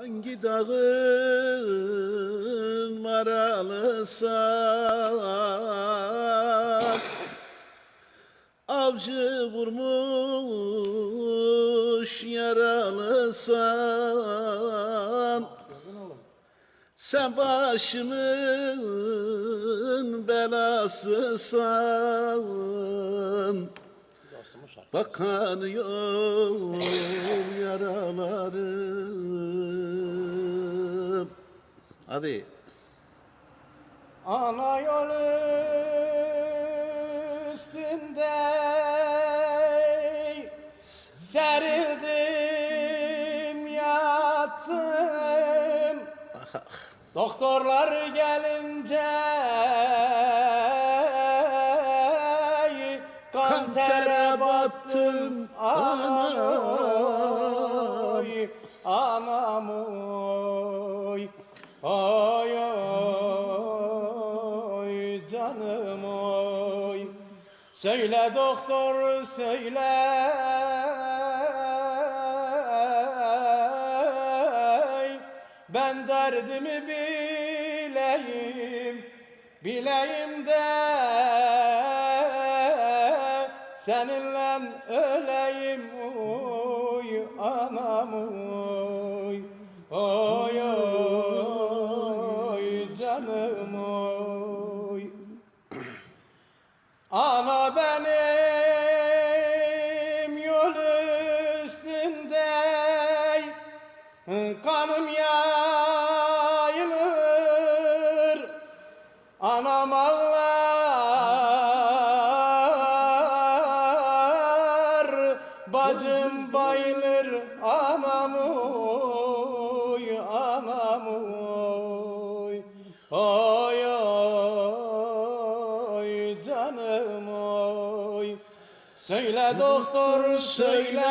Hangi dağın maralısan Avcı vurmuş yaralısan Sen başımın belasısan Bak kanıyor yaralarım Hadi. Ana yol üstünde serildim yattım. Doktorlar gelince kan tere battım anam oy anam oy. Oy oy canım oy. Söyle doktor söyle. Ben derdimi bileyim Bileyim de Seninle öleyim Oy anam oy. Oy oy canım oy. Ana benim yol üstünde kanım yayılır. Anam ağlar Bacım bayılır anam oy anam oy. Oy oy canım oy. Söyle doktor söyle.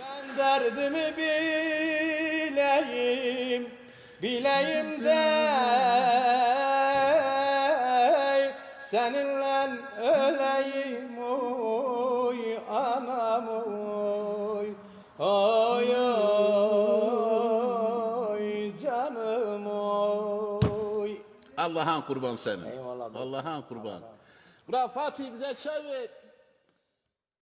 Ben derdimi bileyim Bileyim de Seninle öleyim oy anam oy. Oy oy canım oy. Allah'ın kurban senin. Eyvallah. Allah'ın kurban Bırak Fatih bize çay ver